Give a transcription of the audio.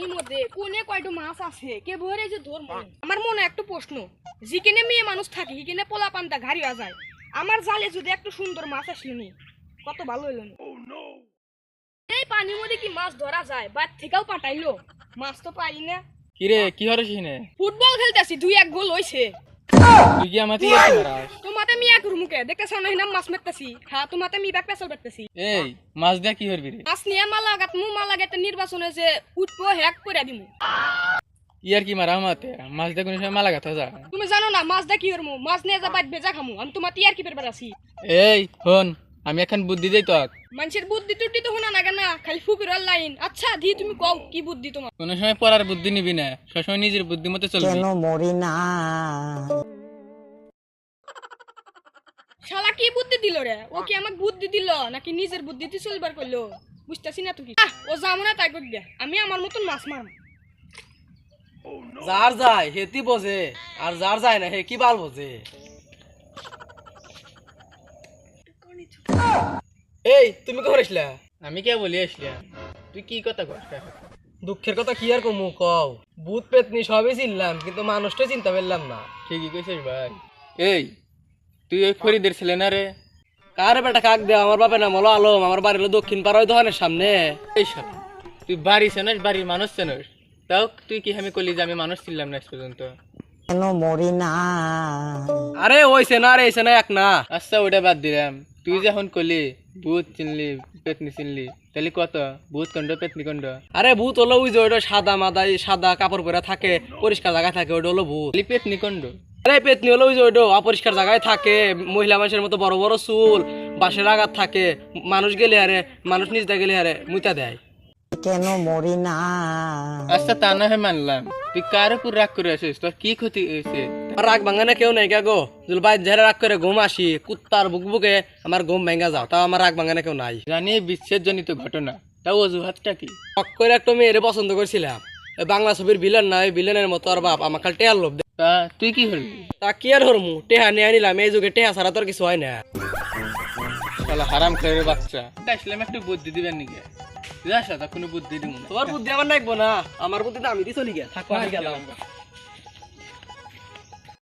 মাছ আছে কে ভরে যে ধর আমার মনে একটা প্রশ্ন যেখানে মেয়ে মানুষ থাকে সেখানে পোলা পান্তা ঘাড়ি যায়। আমার জালে যদি একটু সুন্দর মাছ আসলো নি কত ভালো হইল এই পানির মধ্যে কি মাছ ধরা যায় বাদ থেকেও পাঠাইলো মাছ তো পাই না? কিরে কি হরে সিনে? ফুটবল খেলতেছি দুই এক গোল হইছে তুই কি আমাতে ইয়ার্কি মারাস তোমাতে মি এক রুমুকে দেখতেছ না হিনাম মাছ মেরতেছি। হ্যাঁ তোমাতে মি ব্যাগ পেছল বেরতেছি এই মাছ দিয়া কি করবি রে? মাছ নিয়ে মালা গাত মু মালা গাতে নির্বাচনে যে উঠবো হ্যাক করে দিমু। ইয়ার কি মারা আমাতে? মাছ দিয়া কোনো সময় মালা গাথা যা তুমি জানো না মাছ দা কি করমু? মাছ নিয়ে যা বাইত বেজা খামু আমি কি পেরবার আছি? এই হন আমি এখন বুদ্ধি দেই তোক। মানুষের বুদ্ধি টুটি তো শোনা নাগে না খালি ফুকুর লাইন। আচ্ছা দি তুমি কও কি বুদ্ধি তোমার? কোনো সময় পড়ার বুদ্ধি নিবি না সবসময় নিজের বুদ্ধি মতো চলবি। কেন মরি না? শালা কি বুদ্ধি দিল রে? ও কি আমাকে বুদ্ধি দিল নাকি নিজের বুদ্ধিতে চলবার করল? বুঝতেছি না তুই ও যাব না তাই করবি আমি আমার মতন মাছ মারম। যার যায় হেতি বোঝে আর যার যায় না হে কি বাল বোঝে? এই তুমি কখন আসলা? আমি কে বলি আসলিয়া তুই কি কথা কস দুঃখের কথা কি আর কমু কও? ভূত পেতনি সবই চিনলাম কিন্তু মানুষটা চিনতে পারলাম না। ঠিকই কইছিস ভাই। এই তুই ওই ফরিদের ছেলে না রে? কার বেটা কাক দে আমার বাপের নাম হলো আলম আমার বাড়ি হলো দক্ষিণ পাড়া ওই দোকানের সামনে। এই সব তুই বাড়ি চেনস বাড়ির মানুষ চেনস। তাও তুই কি আমি কলি যে আমি মানুষ ছিলাম না পর্যন্ত? কেন মরি না? আরে ওইছে না আরে এইছে না এক না। আচ্ছা ওটা বাদ দিলাম। তুই যখন কলি ভূত চিনলি পেতনি চিনলি তাহলে কত? ভূত কন্ড পেতনি কন্ড আরে ভূত হলো ওই যে ওইটা সাদা মাদা সাদা কাপড় পরে থাকে পরিষ্কার জায়গায় থাকে ওইটা হলো ভূত। পেতনি কন্ড আরে পেতনি হলো ওই যে ওইটা অপরিষ্কার জায়গায় থাকে মহিলা মানুষের মতো বড় বড় চুল বাঁশের আঘাত থাকে মানুষ গেলে আরে মানুষ নিজটা গেলে আরে মুইতা দেয়। কেন মরি না? আচ্ছা তা না হয় মানলাম। তুই কার উপর রাগ করে আসিস তোর কি ক্ষতি হয়েছে? আর রাগ ভাঙানে কেউ নেই গো যদি বাইর ঝেড়ে রাগ করে ঘুম আসি কুত্তার বুক বুকে আমার ঘুম ভেঙে যাও তাও আমার রাগ ভাঙানে কেউ নাই। জানি বিচ্ছেদ জনিত ঘটনা তাও অজুহাতটা কি? শখ করে একটা মেয়েরে পছন্দ করছিলাম। বাংলা ছবির ভিলেন না ওই ভিলেনের মতো আর বাপ আমার খালি টেহার লোভ। তা তুই কি করবি? তা কি আর হরমু টেহা নিয়ে আনিলাম এই যুগে টেহা ছাড়া তোর কিছু হয় না। শালা হারাম খেয়ে বাচ্চা। আসলাম একটু বুদ্ধি দিবেন নাকি? যাস তা কোনো বুদ্ধি দিব না তোমার বুদ্ধি আমার লাগবো না? আমার বুদ্ধি তো আমি দিয়ে চলি গে থাকো গেলাম